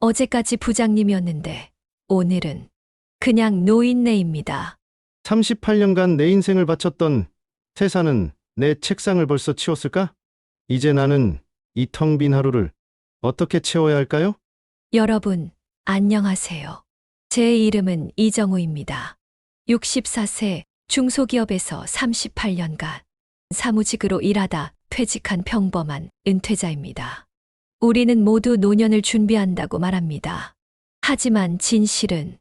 어제까지 부장님이었는데 오늘은 그냥 노인네입니다. 38년간 내 인생을 바쳤던 퇴사는 내 책상을 벌써 치웠을까? 이제 나는 이 텅 빈 하루를 어떻게 채워야 할까요? 여러분, 안녕하세요. 제 이름은 이정우입니다. 64세 중소기업에서 38년간 사무직으로 일하다 퇴직한 평범한 은퇴자입니다. 우리는 모두 노년을 준비한다고 말합니다. 하지만 진실은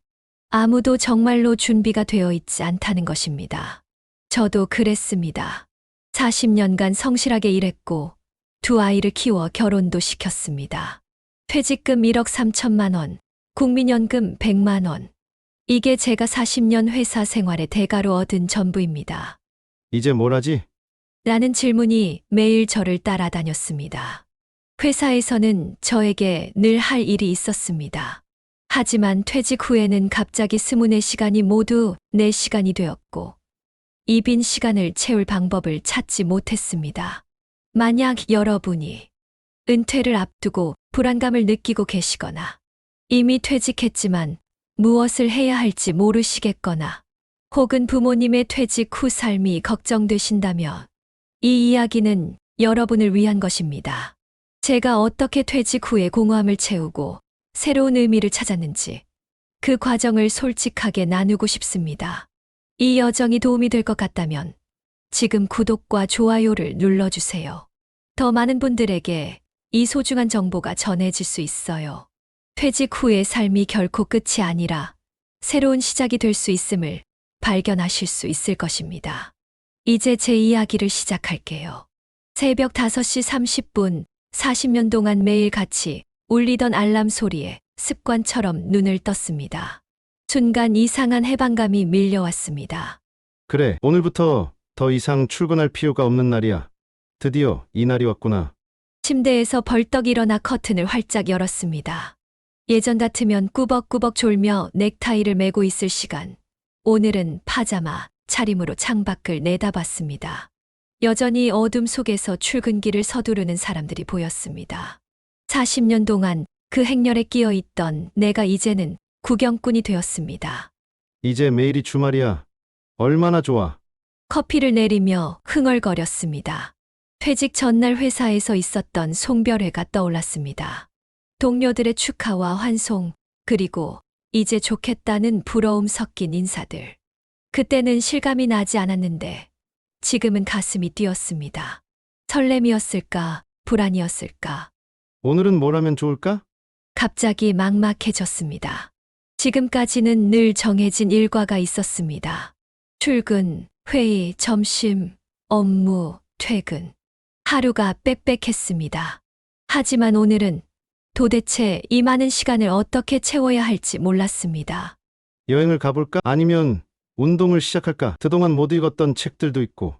아무도 정말로 준비가 되어 있지 않다는 것입니다. 저도 그랬습니다. 40년간 성실하게 일했고 두 아이를 키워 결혼도 시켰습니다. 퇴직금 1억 3천만 원, 국민연금 100만 원. 이게 제가 40년 회사 생활의 대가로 얻은 전부입니다. 이제 뭘 하지? 라는 질문이 매일 저를 따라다녔습니다. 회사에서는 저에게 늘 할 일이 있었습니다. 하지만 퇴직 후에는 갑자기 스무네 시간이 모두 내 시간이 되었고, 이 빈 시간을 채울 방법을 찾지 못했습니다. 만약 여러분이 은퇴를 앞두고 불안감을 느끼고 계시거나, 이미 퇴직했지만 무엇을 해야 할지 모르시겠거나, 혹은 부모님의 퇴직 후 삶이 걱정되신다면, 이 이야기는 여러분을 위한 것입니다. 제가 어떻게 퇴직 후에 공허함을 채우고 새로운 의미를 찾았는지 그 과정을 솔직하게 나누고 싶습니다. 이 여정이 도움이 될 것 같다면 지금 구독과 좋아요를 눌러주세요. 더 많은 분들에게 이 소중한 정보가 전해질 수 있어요. 퇴직 후의 삶이 결코 끝이 아니라 새로운 시작이 될 수 있음을 발견하실 수 있을 것입니다. 이제 제 이야기를 시작할게요. 새벽 5시 30분 40년 동안 매일 같이 울리던 알람 소리에 습관처럼 눈을 떴습니다. 순간 이상한 해방감이 밀려왔습니다. 그래, 오늘부터 더 이상 출근할 필요가 없는 날이야. 드디어 이 날이 왔구나. 침대에서 벌떡 일어나 커튼을 활짝 열었습니다. 예전 같으면 꾸벅꾸벅 졸며 넥타이를 매고 있을 시간. 오늘은 파자마, 차림으로 창밖을 내다봤습니다. 여전히 어둠 속에서 출근길을 서두르는 사람들이 보였습니다. 40년 동안 그 행렬에 끼어 있던 내가 이제는 구경꾼이 되었습니다. 이제 매일이 주말이야. 얼마나 좋아. 커피를 내리며 흥얼거렸습니다. 퇴직 전날 회사에서 있었던 송별회가 떠올랐습니다. 동료들의 축하와 환송, 그리고 이제 좋겠다는 부러움 섞인 인사들. 그때는 실감이 나지 않았는데 지금은 가슴이 뛰었습니다. 설렘이었을까, 불안이었을까. 오늘은 뭘 하면 좋을까? 갑자기 막막해졌습니다. 지금까지는 늘 정해진 일과가 있었습니다. 출근, 회의, 점심, 업무, 퇴근. 하루가 빽빽했습니다. 하지만 오늘은 도대체 이 많은 시간을 어떻게 채워야 할지 몰랐습니다. 여행을 가볼까? 아니면 운동을 시작할까? 그동안 못 읽었던 책들도 있고.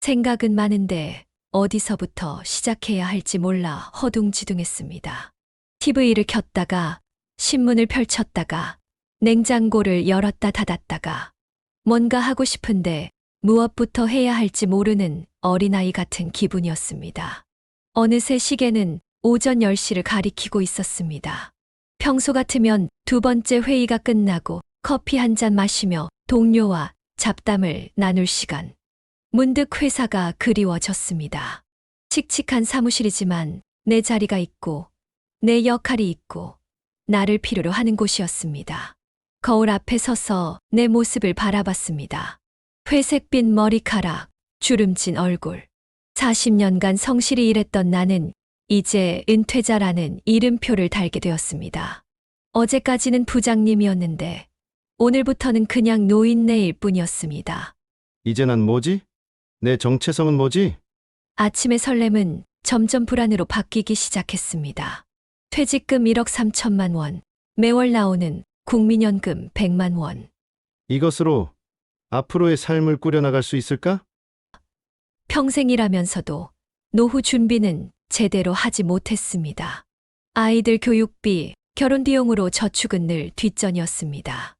생각은 많은데 어디서부터 시작해야 할지 몰라 허둥지둥했습니다. TV를 켰다가 신문을 펼쳤다가 냉장고를 열었다 닫았다가 뭔가 하고 싶은데 무엇부터 해야 할지 모르는 어린아이 같은 기분이었습니다. 어느새 시계는 오전 10시를 가리키고 있었습니다. 평소 같으면 두 번째 회의가 끝나고 커피 한 잔 마시며 동료와 잡담을 나눌 시간. 문득 회사가 그리워졌습니다. 칙칙한 사무실이지만 내 자리가 있고 내 역할이 있고 나를 필요로 하는 곳이었습니다. 거울 앞에 서서 내 모습을 바라봤습니다. 회색빛 머리카락, 주름진 얼굴. 40년간 성실히 일했던 나는 이제 은퇴자라는 이름표를 달게 되었습니다. 어제까지는 부장님이었는데 오늘부터는 그냥 노인네일 뿐이었습니다. 이제 난 뭐지? 내 정체성은 뭐지? 아침의 설렘은 점점 불안으로 바뀌기 시작했습니다. 퇴직금 1억 3천만 원, 매월 나오는 국민연금 100만 원. 이것으로 앞으로의 삶을 꾸려나갈 수 있을까? 평생 일하면서도 노후 준비는 제대로 하지 못했습니다. 아이들 교육비, 결혼 비용으로 저축은 늘 뒷전이었습니다.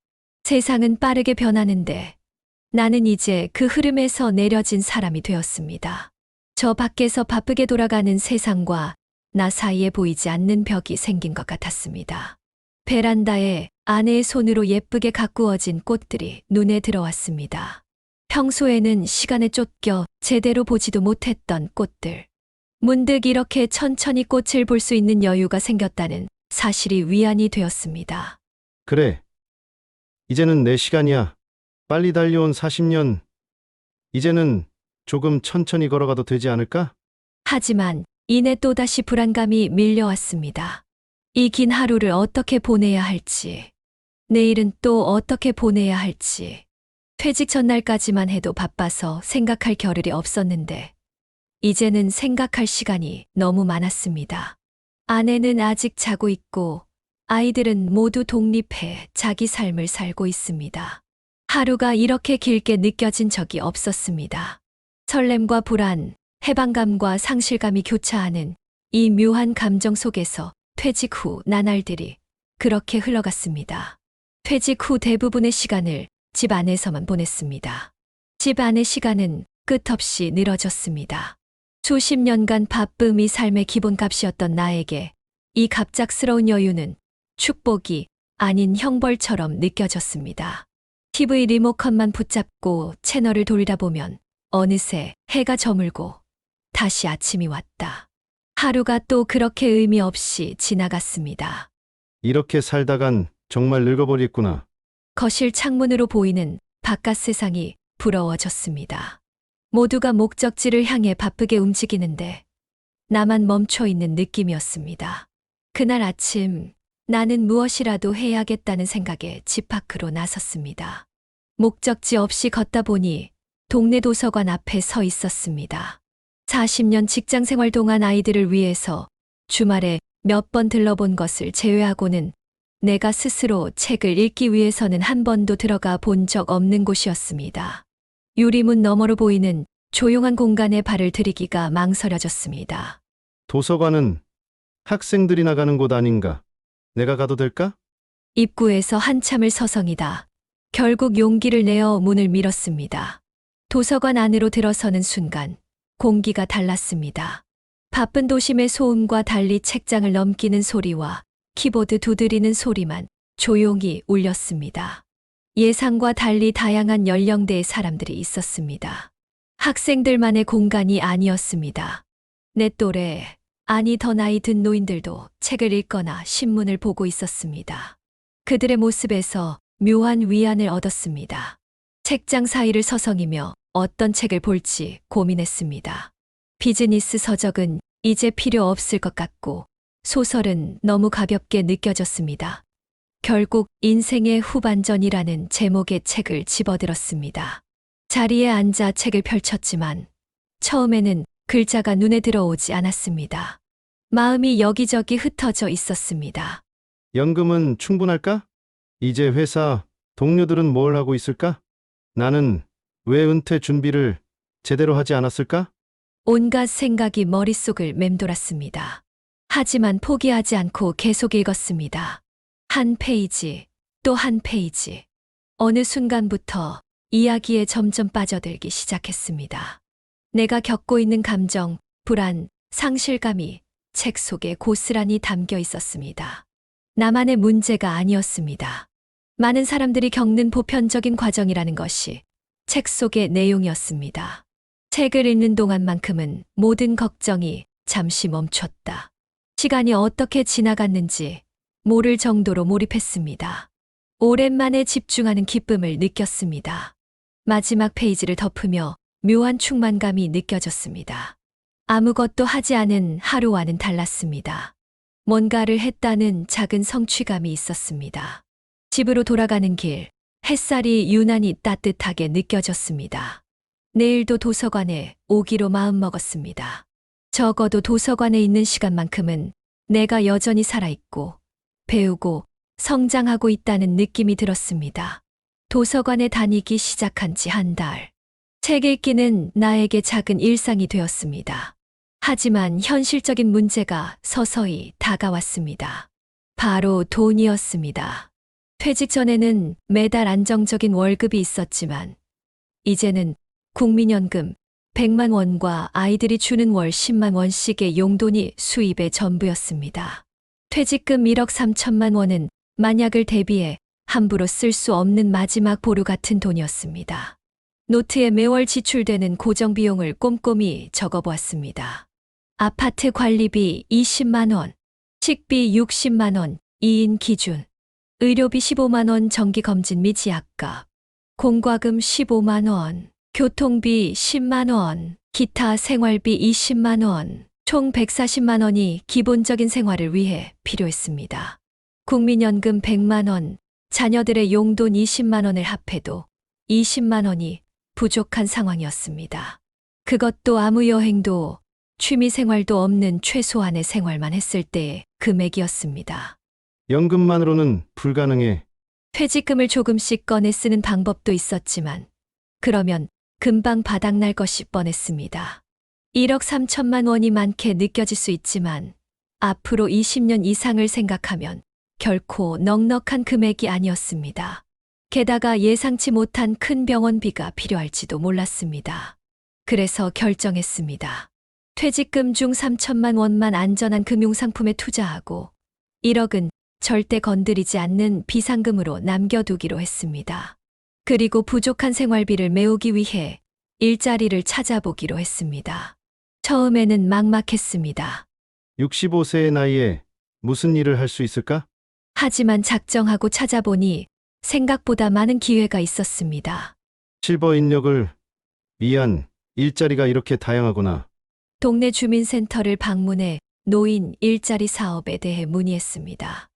세상은 빠르게 변하는데 나는 이제 그 흐름에서 내려진 사람이 되었습니다. 저 밖에서 바쁘게 돌아가는 세상과 나 사이에 보이지 않는 벽이 생긴 것 같았습니다. 베란다에 아내의 손으로 예쁘게 가꾸어진 꽃들이 눈에 들어왔습니다. 평소에는 시간에 쫓겨 제대로 보지도 못했던 꽃들. 문득 이렇게 천천히 꽃을 볼 수 있는 여유가 생겼다는 사실이 위안이 되었습니다. 그래. 이제는 내 시간이야. 빨리 달려온 40년. 이제는 조금 천천히 걸어가도 되지 않을까? 하지만 이내 또다시 불안감이 밀려왔습니다. 이 긴 하루를 어떻게 보내야 할지, 내일은 또 어떻게 보내야 할지, 퇴직 전날까지만 해도 바빠서 생각할 겨를이 없었는데, 이제는 생각할 시간이 너무 많았습니다. 아내는 아직 자고 있고, 아이들은 모두 독립해 자기 삶을 살고 있습니다. 하루가 이렇게 길게 느껴진 적이 없었습니다. 설렘과 불안, 해방감과 상실감이 교차하는 이 묘한 감정 속에서 퇴직 후 나날들이 그렇게 흘러갔습니다. 퇴직 후 대부분의 시간을 집 안에서만 보냈습니다. 집 안의 시간은 끝없이 늘어졌습니다. 수십 년간 바쁨이 삶의 기본값이었던 나에게 이 갑작스러운 여유는 축복이 아닌 형벌처럼 느껴졌습니다. TV 리모컨만 붙잡고 채널을 돌리다 보면 어느새 해가 저물고 다시 아침이 왔다. 하루가 또 그렇게 의미 없이 지나갔습니다. 이렇게 살다간 정말 늙어버리겠구나. 거실 창문으로 보이는 바깥 세상이 부러워졌습니다. 모두가 목적지를 향해 바쁘게 움직이는데 나만 멈춰 있는 느낌이었습니다. 그날 아침 나는 무엇이라도 해야겠다는 생각에 집 밖으로 나섰습니다. 목적지 없이 걷다 보니 동네 도서관 앞에 서 있었습니다. 40년 직장 생활 동안 아이들을 위해서 주말에 몇 번 들러본 것을 제외하고는 내가 스스로 책을 읽기 위해서는 한 번도 들어가 본 적 없는 곳이었습니다. 유리문 너머로 보이는 조용한 공간에 발을 들이기가 망설여졌습니다. 도서관은 학생들이 나가는 곳 아닌가? 내가 가도 될까? 입구에서 한참을 서성이다. 결국 용기를 내어 문을 밀었습니다. 도서관 안으로 들어서는 순간 공기가 달랐습니다. 바쁜 도심의 소음과 달리 책장을 넘기는 소리와 키보드 두드리는 소리만 조용히 울렸습니다. 예상과 달리 다양한 연령대의 사람들이 있었습니다. 학생들만의 공간이 아니었습니다. 내 또래, 아니 더 나이 든 노인들도 책을 읽거나 신문을 보고 있었습니다. 그들의 모습에서 묘한 위안을 얻었습니다. 책장 사이를 서성이며 어떤 책을 볼지 고민했습니다. 비즈니스 서적은 이제 필요 없을 것 같고 소설은 너무 가볍게 느껴졌습니다. 결국 인생의 후반전이라는 제목의 책을 집어들었습니다. 자리에 앉아 책을 펼쳤지만 처음에는 글자가 눈에 들어오지 않았습니다. 마음이 여기저기 흩어져 있었습니다. 연금은 충분할까? 이제 회사 동료들은 뭘 하고 있을까? 나는 왜 은퇴 준비를 제대로 하지 않았을까? 온갖 생각이 머릿속을 맴돌았습니다. 하지만 포기하지 않고 계속 읽었습니다. 한 페이지, 또 한 페이지. 어느 순간부터 이야기에 점점 빠져들기 시작했습니다. 내가 겪고 있는 감정, 불안, 상실감이 책 속에 고스란히 담겨 있었습니다. 나만의 문제가 아니었습니다. 많은 사람들이 겪는 보편적인 과정이라는 것이 책 속의 내용이었습니다. 책을 읽는 동안만큼은 모든 걱정이 잠시 멈췄다. 시간이 어떻게 지나갔는지 모를 정도로 몰입했습니다. 오랜만에 집중하는 기쁨을 느꼈습니다. 마지막 페이지를 덮으며 묘한 충만감이 느껴졌습니다. 아무것도 하지 않은 하루와는 달랐습니다. 뭔가를 했다는 작은 성취감이 있었습니다. 집으로 돌아가는 길, 햇살이 유난히 따뜻하게 느껴졌습니다. 내일도 도서관에 오기로 마음먹었습니다. 적어도 도서관에 있는 시간만큼은 내가 여전히 살아있고 배우고 성장하고 있다는 느낌이 들었습니다. 도서관에 다니기 시작한 지 한 달. 책 읽기는 나에게 작은 일상이 되었습니다. 하지만 현실적인 문제가 서서히 다가왔습니다. 바로 돈이었습니다. 퇴직 전에는 매달 안정적인 월급이 있었지만, 이제는 국민연금, 100만 원과 아이들이 주는 월 10만 원씩의 용돈이 수입의 전부였습니다. 퇴직금 1억 3천만 원은 만약을 대비해 함부로 쓸 수 없는 마지막 보루 같은 돈이었습니다. 노트에 매월 지출되는 고정 비용을 꼼꼼히 적어보았습니다. 아파트 관리비 20만 원, 식비 60만 원, 2인 기준, 의료비 15만 원 정기 검진 및 지약값, 공과금 15만 원, 교통비 10만 원, 기타 생활비 20만 원, 총 140만 원이 기본적인 생활을 위해 필요했습니다. 국민연금 100만 원, 자녀들의 용돈 20만 원을 합해도 20만 원이 부족한 상황이었습니다. 그것도 아무 여행도 취미 생활도 없는 최소한의 생활만 했을 때의 금액이었습니다. 연금만으로는 불가능해. 퇴직금을 조금씩 꺼내 쓰는 방법도 있었지만 그러면 금방 바닥날 것이 뻔했습니다. 1억 3천만 원이 많게 느껴질 수 있지만 앞으로 20년 이상을 생각하면 결코 넉넉한 금액이 아니었습니다. 게다가 예상치 못한 큰 병원비가 필요할지도 몰랐습니다. 그래서 결정했습니다. 퇴직금 중 3천만 원만 안전한 금융상품에 투자하고 1억은 절대 건드리지 않는 비상금으로 남겨두기로 했습니다. 그리고 부족한 생활비를 메우기 위해 일자리를 찾아보기로 했습니다. 처음에는 막막했습니다. 65세의 나이에 무슨 일을 할 수 있을까? 하지만 작정하고 찾아보니 생각보다 많은 기회가 있었습니다. 실버 인력을 위한 일자리가 이렇게 다양하구나. 동네 주민센터를 방문해 노인 일자리 사업에 대해 문의했습니다.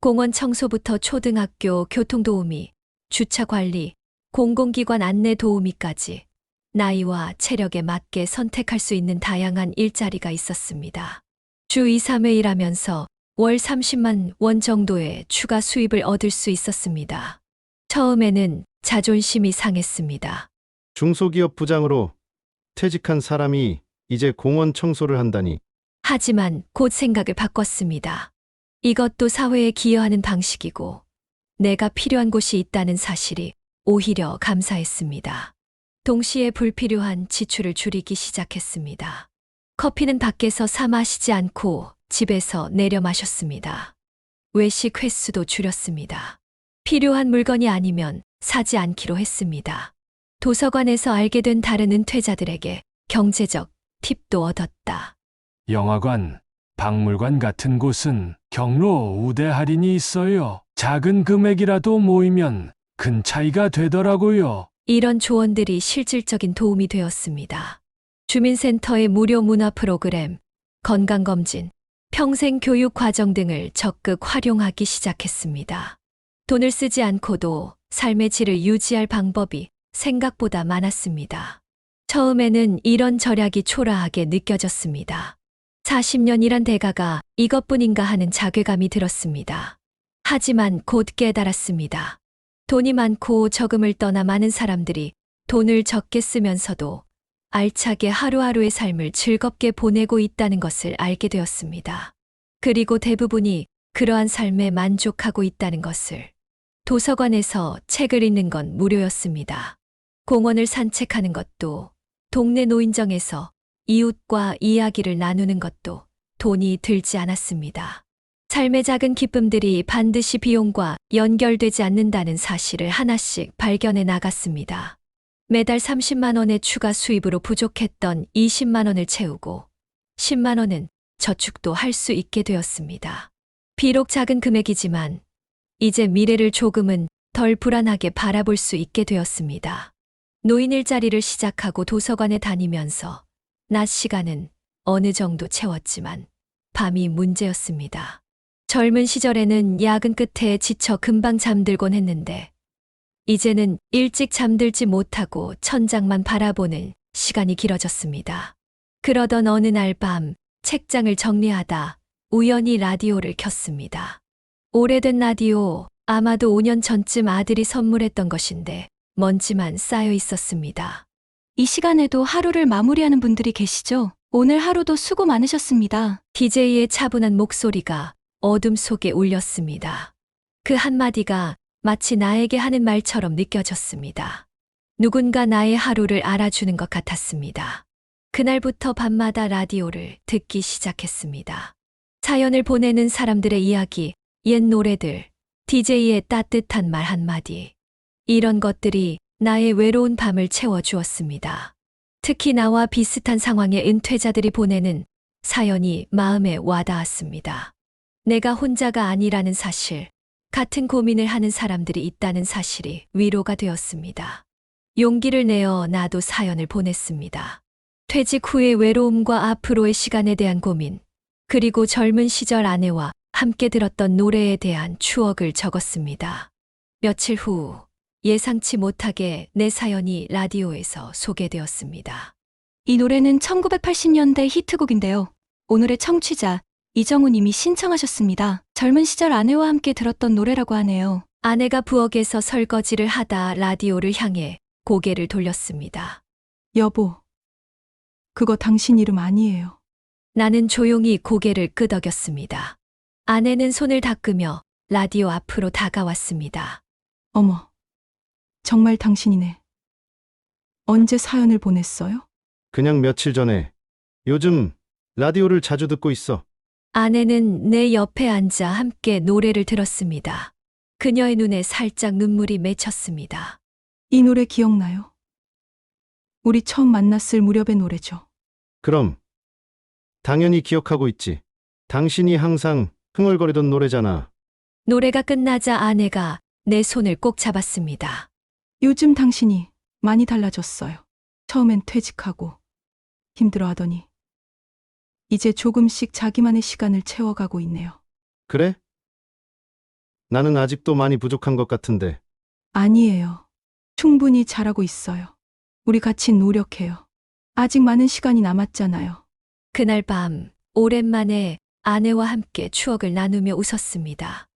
공원 청소부터 초등학교 교통 도우미, 주차 관리, 공공기관 안내 도우미까지 나이와 체력에 맞게 선택할 수 있는 다양한 일자리가 있었습니다. 주 2, 3회 일하면서 월 30만 원 정도의 추가 수입을 얻을 수 있었습니다. 처음에는 자존심이 상했습니다. 중소기업 부장으로 퇴직한 사람이 이제 공원 청소를 한다니. 하지만 곧 생각을 바꿨습니다. 이것도 사회에 기여하는 방식이고 내가 필요한 곳이 있다는 사실이 오히려 감사했습니다. 동시에 불필요한 지출을 줄이기 시작했습니다. 커피는 밖에서 사 마시지 않고 집에서 내려 마셨습니다. 외식 횟수도 줄였습니다. 필요한 물건이 아니면 사지 않기로 했습니다. 도서관에서 알게 된 다른 은퇴자들에게 경제적 팁도 얻었다. 영화관, 박물관 같은 곳은 경로 우대 할인이 있어요. 작은 금액이라도 모이면 큰 차이가 되더라고요. 이런 조언들이 실질적인 도움이 되었습니다. 주민센터의 무료 문화 프로그램, 건강검진, 평생 교육 과정 등을 적극 활용하기 시작했습니다. 돈을 쓰지 않고도 삶의 질을 유지할 방법이 생각보다 많았습니다. 처음에는 이런 절약이 초라하게 느껴졌습니다. 40년 일한 대가가 이것뿐인가 하는 자괴감이 들었습니다. 하지만 곧 깨달았습니다. 돈이 많고 적음을 떠나 많은 사람들이 돈을 적게 쓰면서도 알차게 하루하루의 삶을 즐겁게 보내고 있다는 것을 알게 되었습니다. 그리고 대부분이 그러한 삶에 만족하고 있다는 것을. 도서관에서 책을 읽는 건 무료였습니다. 공원을 산책하는 것도, 동네 노인정에서 이웃과 이야기를 나누는 것도 돈이 들지 않았습니다. 삶의 작은 기쁨들이 반드시 비용과 연결되지 않는다는 사실을 하나씩 발견해 나갔습니다. 매달 30만 원의 추가 수입으로 부족했던 20만 원을 채우고 10만 원은 저축도 할 수 있게 되었습니다. 비록 작은 금액이지만 이제 미래를 조금은 덜 불안하게 바라볼 수 있게 되었습니다. 노인 일자리를 시작하고 도서관에 다니면서 낮 시간은 어느 정도 채웠지만 밤이 문제였습니다. 젊은 시절에는 야근 끝에 지쳐 금방 잠들곤 했는데 이제는 일찍 잠들지 못하고 천장만 바라보는 시간이 길어졌습니다. 그러던 어느 날 밤 책장을 정리하다 우연히 라디오를 켰습니다. 오래된 라디오, 아마도 5년 전쯤 아들이 선물했던 것인데 먼지만 쌓여 있었습니다. 이 시간에도 하루를 마무리하는 분들이 계시죠? 오늘 하루도 수고 많으셨습니다. DJ의 차분한 목소리가 어둠 속에 울렸습니다. 그 한마디가 마치 나에게 하는 말처럼 느껴졌습니다. 누군가 나의 하루를 알아주는 것 같았습니다. 그날부터 밤마다 라디오를 듣기 시작했습니다. 사연을 보내는 사람들의 이야기, 옛 노래들, DJ의 따뜻한 말 한마디. 이런 것들이 나의 외로운 밤을 채워주었습니다. 특히 나와 비슷한 상황의 은퇴자들이 보내는 사연이 마음에 와닿았습니다. 내가 혼자가 아니라는 사실, 같은 고민을 하는 사람들이 있다는 사실이 위로가 되었습니다. 용기를 내어 나도 사연을 보냈습니다. 퇴직 후의 외로움과 앞으로의 시간에 대한 고민, 그리고 젊은 시절 아내와 함께 들었던 노래에 대한 추억을 적었습니다. 며칠 후 예상치 못하게 내 사연이 라디오에서 소개되었습니다. 이 노래는 1980년대 히트곡인데요. 오늘의 청취자 이정우 님이 신청하셨습니다. 젊은 시절 아내와 함께 들었던 노래라고 하네요. 아내가 부엌에서 설거지를 하다 라디오를 향해 고개를 돌렸습니다. 여보, 그거 당신 이름 아니에요. 나는 조용히 고개를 끄덕였습니다. 아내는 손을 닦으며 라디오 앞으로 다가왔습니다. 어머, 정말 당신이네. 언제 사연을 보냈어요? 그냥 며칠 전에. 요즘 라디오를 자주 듣고 있어. 아내는 내 옆에 앉아 함께 노래를 들었습니다. 그녀의 눈에 살짝 눈물이 맺혔습니다. 이 노래 기억나요? 우리 처음 만났을 무렵의 노래죠. 그럼. 당연히 기억하고 있지. 당신이 항상 흥얼거리던 노래잖아. 노래가 끝나자 아내가 내 손을 꼭 잡았습니다. 요즘 당신이 많이 달라졌어요. 처음엔 퇴직하고 힘들어 하더니 이제 조금씩 자기만의 시간을 채워가고 있네요. 그래? 나는 아직도 많이 부족한 것 같은데. 아니에요. 충분히 잘하고 있어요. 우리 같이 노력해요. 아직 많은 시간이 남았잖아요. 그날 밤 오랜만에 아내와 함께 추억을 나누며 웃었습니다.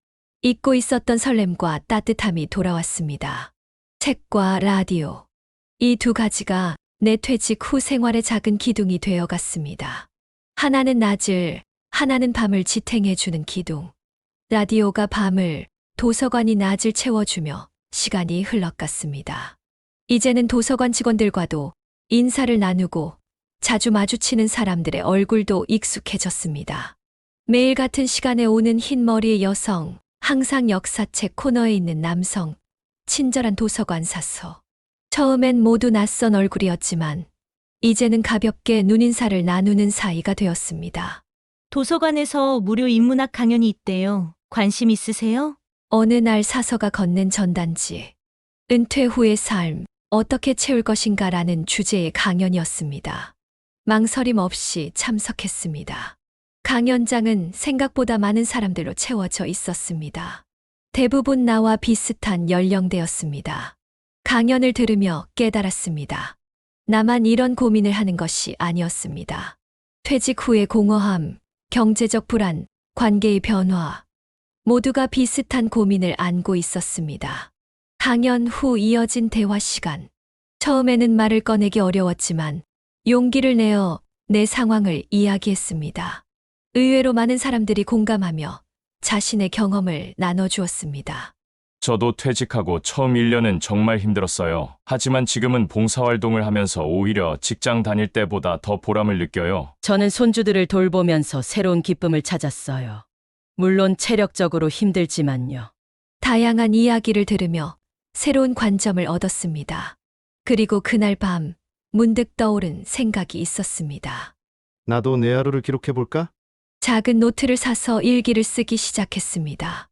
잊고 있었던 설렘과 따뜻함이 돌아왔습니다. 책과 라디오. 이 두 가지가 내 퇴직 후 생활의 작은 기둥이 되어 갔습니다. 하나는 낮을, 하나는 밤을 지탱해주는 기둥. 라디오가 밤을, 도서관이 낮을 채워주며 시간이 흘러갔습니다. 이제는 도서관 직원들과도 인사를 나누고 자주 마주치는 사람들의 얼굴도 익숙해졌습니다. 매일 같은 시간에 오는 흰 머리의 여성, 항상 역사책 코너에 있는 남성, 친절한 도서관 사서. 처음엔 모두 낯선 얼굴이었지만, 이제는 가볍게 눈인사를 나누는 사이가 되었습니다. 도서관에서 무료 인문학 강연이 있대요. 관심 있으세요? 어느 날 사서가 건넨 전단지. 은퇴 후의 삶, 어떻게 채울 것인가라는 주제의 강연이었습니다. 망설임 없이 참석했습니다. 강연장은 생각보다 많은 사람들로 채워져 있었습니다. 대부분 나와 비슷한 연령대였습니다. 강연을 들으며 깨달았습니다. 나만 이런 고민을 하는 것이 아니었습니다. 퇴직 후의 공허함, 경제적 불안, 관계의 변화, 모두가 비슷한 고민을 안고 있었습니다. 강연 후 이어진 대화 시간. 처음에는 말을 꺼내기 어려웠지만 용기를 내어 내 상황을 이야기했습니다. 의외로 많은 사람들이 공감하며 자신의 경험을 나눠주었습니다. 저도 퇴직하고 처음 1년은 정말 힘들었어요. 하지만 지금은 봉사활동을 하면서 오히려 직장 다닐 때보다 더 보람을 느껴요. 저는 손주들을 돌보면서 새로운 기쁨을 찾았어요. 물론 체력적으로 힘들지만요. 다양한 이야기를 들으며 새로운 관점을 얻었습니다. 그리고 그날 밤 문득 떠오른 생각이 있었습니다. 나도 내 하루를 기록해볼까? 작은 노트를 사서 일기를 쓰기 시작했습니다.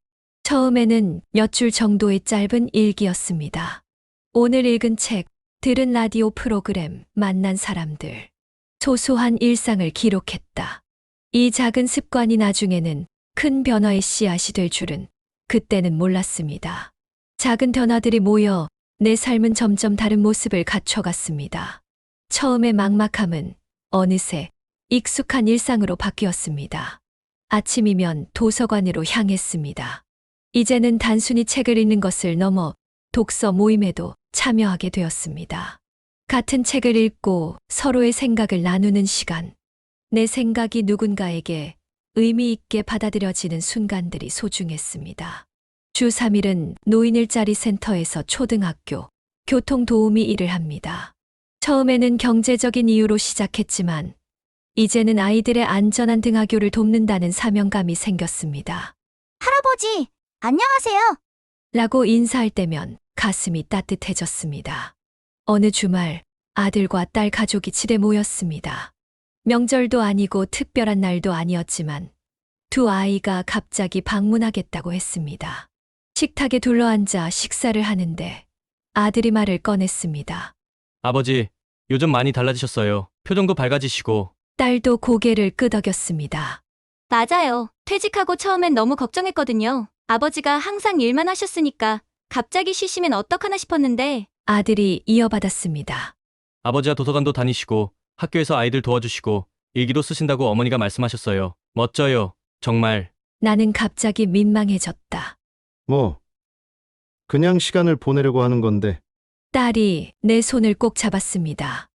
처음에는 몇 줄 정도의 짧은 일기였습니다. 오늘 읽은 책, 들은 라디오 프로그램, 만난 사람들. 소소한 일상을 기록했다. 이 작은 습관이 나중에는 큰 변화의 씨앗이 될 줄은 그때는 몰랐습니다. 작은 변화들이 모여 내 삶은 점점 다른 모습을 갖춰갔습니다. 처음의 막막함은 어느새 익숙한 일상으로 바뀌었습니다. 아침이면 도서관으로 향했습니다. 이제는 단순히 책을 읽는 것을 넘어 독서 모임에도 참여하게 되었습니다. 같은 책을 읽고 서로의 생각을 나누는 시간. 내 생각이 누군가에게 의미 있게 받아들여지는 순간들이 소중했습니다. 주 3일은 노인 일자리 센터에서 초등학교, 교통 도우미 일을 합니다. 처음에는 경제적인 이유로 시작했지만 이제는 아이들의 안전한 등하교를 돕는다는 사명감이 생겼습니다. 할아버지, 안녕하세요. 라고 인사할 때면 가슴이 따뜻해졌습니다. 어느 주말 아들과 딸 가족이 집에 모였습니다. 명절도 아니고 특별한 날도 아니었지만 두 아이가 갑자기 방문하겠다고 했습니다. 식탁에 둘러앉아 식사를 하는데 아들이 말을 꺼냈습니다. 아버지, 요즘 많이 달라지셨어요. 표정도 밝아지시고. 딸도 고개를 끄덕였습니다. 맞아요. 퇴직하고 처음엔 너무 걱정했거든요. 아버지가 항상 일만 하셨으니까 갑자기 쉬시면 어떡하나 싶었는데 아들이 이어받았습니다. 아버지와 도서관도 다니시고 학교에서 아이들 도와주시고 일기도 쓰신다고 어머니가 말씀하셨어요. 멋져요. 정말. 나는 갑자기 민망해졌다. 뭐, 그냥 시간을 보내려고 하는 건데, 딸이 내 손을 꼭 잡았습니다.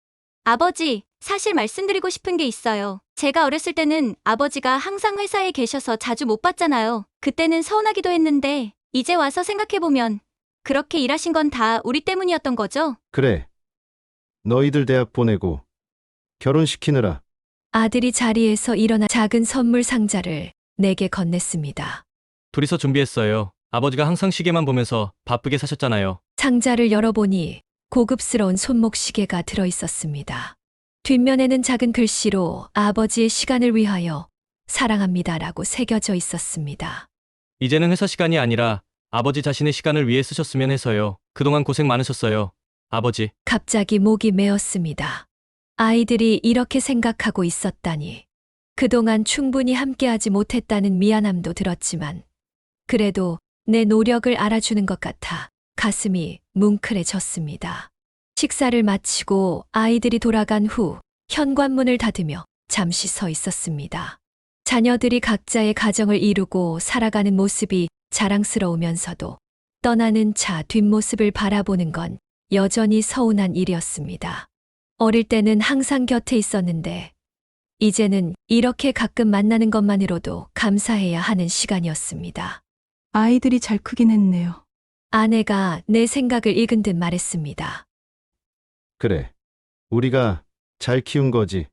아버지, 사실 말씀드리고 싶은 게 있어요. 제가 어렸을 때는 아버지가 항상 회사에 계셔서 자주 못 봤잖아요. 그때는 서운하기도 했는데 이제 와서 생각해보면 그렇게 일하신 건 다 우리 때문이었던 거죠? 그래. 너희들 대학 보내고, 결혼시키느라, 아들이 자리에서 일어나 작은 선물 상자를 내게 건넸습니다. 둘이서 준비했어요. 아버지가 항상 시계만 보면서 바쁘게 사셨잖아요. 상자를 열어보니 고급스러운 손목 시계가 들어 있었습니다. 뒷면에는 작은 글씨로 아버지의 시간을 위하여 사랑합니다라고 새겨져 있었습니다. 이제는 회사 시간이 아니라 아버지 자신의 시간을 위해 쓰셨으면 해서요. 그동안 고생 많으셨어요. 아버지. 갑자기 목이 메었습니다. 아이들이 이렇게 생각하고 있었다니. 그동안 충분히 함께하지 못했다는 미안함도 들었지만, 그래도 내 노력을 알아주는 것 같아 가슴이 뭉클해졌습니다. 식사를 마치고 아이들이 돌아간 후 현관문을 닫으며 잠시 서 있었습니다. 자녀들이 각자의 가정을 이루고 살아가는 모습이 자랑스러우면서도 떠나는 차 뒷모습을 바라보는 건 여전히 서운한 일이었습니다. 어릴 때는 항상 곁에 있었는데, 이제는 이렇게 가끔 만나는 것만으로도 감사해야 하는 시간이었습니다. 아이들이 잘 크긴 했네요. 아내가 내 생각을 읽은 듯 말했습니다. 그래. 우리가 잘 키운 거지.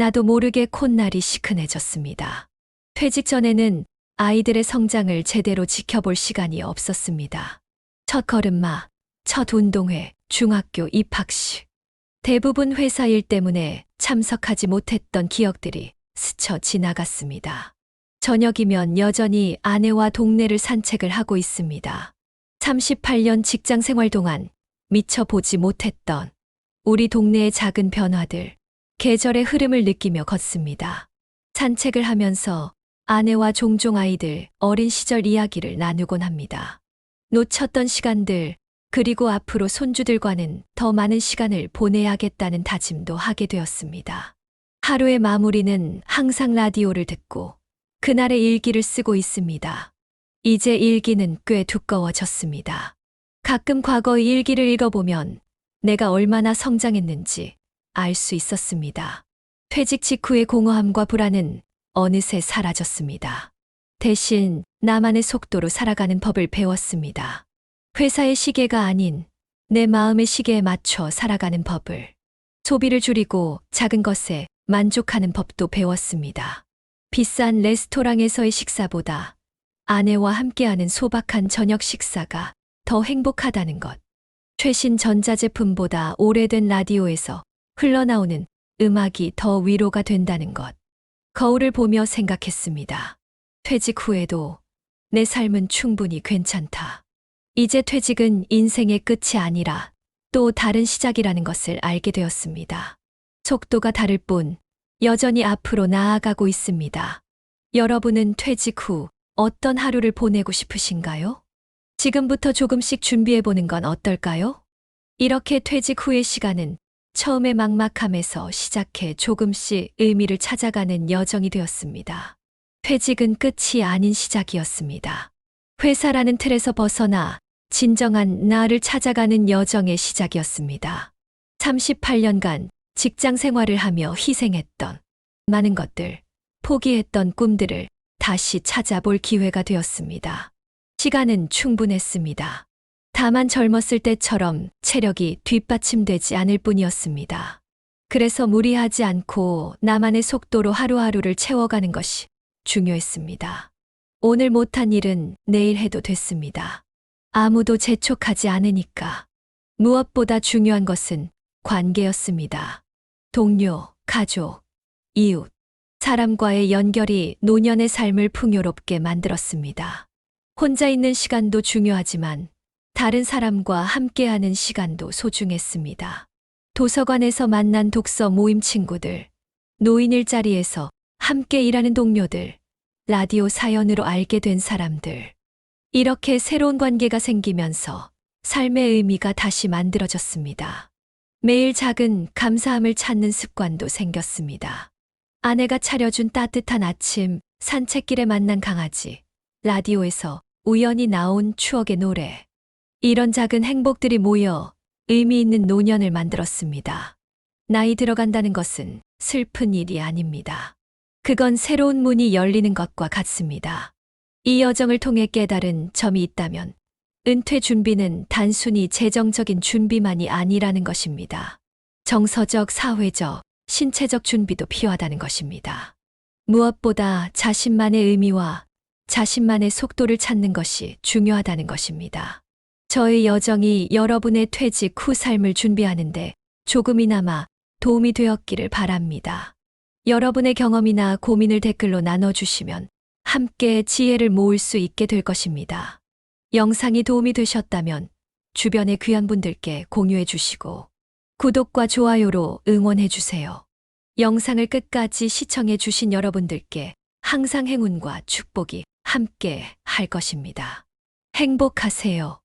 나도 모르게 콧날이 시큰해졌습니다. 퇴직 전에는 아이들의 성장을 제대로 지켜볼 시간이 없었습니다. 첫 걸음마, 첫 운동회, 중학교 입학식. 대부분 회사 일 때문에 참석하지 못했던 기억들이 스쳐 지나갔습니다. 저녁이면 여전히 아내와 동네를 산책을 하고 있습니다. 38년 직장 생활 동안 미처 보지 못했던 우리 동네의 작은 변화들, 계절의 흐름을 느끼며 걷습니다. 산책을 하면서 아내와 종종 아이들 어린 시절 이야기를 나누곤 합니다. 놓쳤던 시간들, 그리고 앞으로 손주들과는 더 많은 시간을 보내야겠다는 다짐도 하게 되었습니다. 하루의 마무리는 항상 라디오를 듣고 그날의 일기를 쓰고 있습니다. 이제 일기는 꽤 두꺼워졌습니다. 가끔 과거의 일기를 읽어보면 내가 얼마나 성장했는지 알 수 있었습니다. 퇴직 직후의 공허함과 불안은 어느새 사라졌습니다. 대신 나만의 속도로 살아가는 법을 배웠습니다. 회사의 시계가 아닌 내 마음의 시계에 맞춰 살아가는 법을. 소비를 줄이고 작은 것에 만족하는 법도 배웠습니다. 비싼 레스토랑에서의 식사보다 아내와 함께하는 소박한 저녁 식사가 더 행복하다는 것. 최신 전자제품보다 오래된 라디오에서 흘러나오는 음악이 더 위로가 된다는 것. 거울을 보며 생각했습니다. 퇴직 후에도 내 삶은 충분히 괜찮다. 이제 퇴직은 인생의 끝이 아니라 또 다른 시작이라는 것을 알게 되었습니다. 속도가 다를 뿐 여전히 앞으로 나아가고 있습니다. 여러분은 퇴직 후 어떤 하루를 보내고 싶으신가요? 지금부터 조금씩 준비해보는 건 어떨까요? 이렇게 퇴직 후의 시간은 처음의 막막함에서 시작해 조금씩 의미를 찾아가는 여정이 되었습니다. 퇴직은 끝이 아닌 시작이었습니다. 회사라는 틀에서 벗어나 진정한 나를 찾아가는 여정의 시작이었습니다. 38년간 직장 생활을 하며 희생했던 많은 것들, 포기했던 꿈들을 다시 찾아볼 기회가 되었습니다. 시간은 충분했습니다. 다만 젊었을 때처럼 체력이 뒷받침되지 않을 뿐이었습니다. 그래서 무리하지 않고 나만의 속도로 하루하루를 채워가는 것이 중요했습니다. 오늘 못한 일은 내일 해도 됐습니다. 아무도 재촉하지 않으니까. 무엇보다 중요한 것은 관계였습니다. 동료, 가족, 이웃, 사람과의 연결이 노년의 삶을 풍요롭게 만들었습니다. 혼자 있는 시간도 중요하지만 다른 사람과 함께하는 시간도 소중했습니다. 도서관에서 만난 독서 모임 친구들, 노인 일자리에서 함께 일하는 동료들, 라디오 사연으로 알게 된 사람들. 이렇게 새로운 관계가 생기면서 삶의 의미가 다시 만들어졌습니다. 매일 작은 감사함을 찾는 습관도 생겼습니다. 아내가 차려준 따뜻한 아침, 산책길에 만난 강아지, 라디오에서 우연히 나온 추억의 노래. 이런 작은 행복들이 모여 의미 있는 노년을 만들었습니다. 나이 들어간다는 것은 슬픈 일이 아닙니다. 그건 새로운 문이 열리는 것과 같습니다. 이 여정을 통해 깨달은 점이 있다면 은퇴 준비는 단순히 재정적인 준비만이 아니라는 것입니다. 정서적, 사회적, 신체적 준비도 필요하다는 것입니다. 무엇보다 자신만의 의미와 자신만의 속도를 찾는 것이 중요하다는 것입니다. 저의 여정이 여러분의 퇴직 후 삶을 준비하는데 조금이나마 도움이 되었기를 바랍니다. 여러분의 경험이나 고민을 댓글로 나눠주시면 함께 지혜를 모을 수 있게 될 것입니다. 영상이 도움이 되셨다면 주변의 귀한 분들께 공유해 주시고 구독과 좋아요로 응원해 주세요. 영상을 끝까지 시청해 주신 여러분들께 항상 행운과 축복이 함께 할 것입니다. 행복하세요.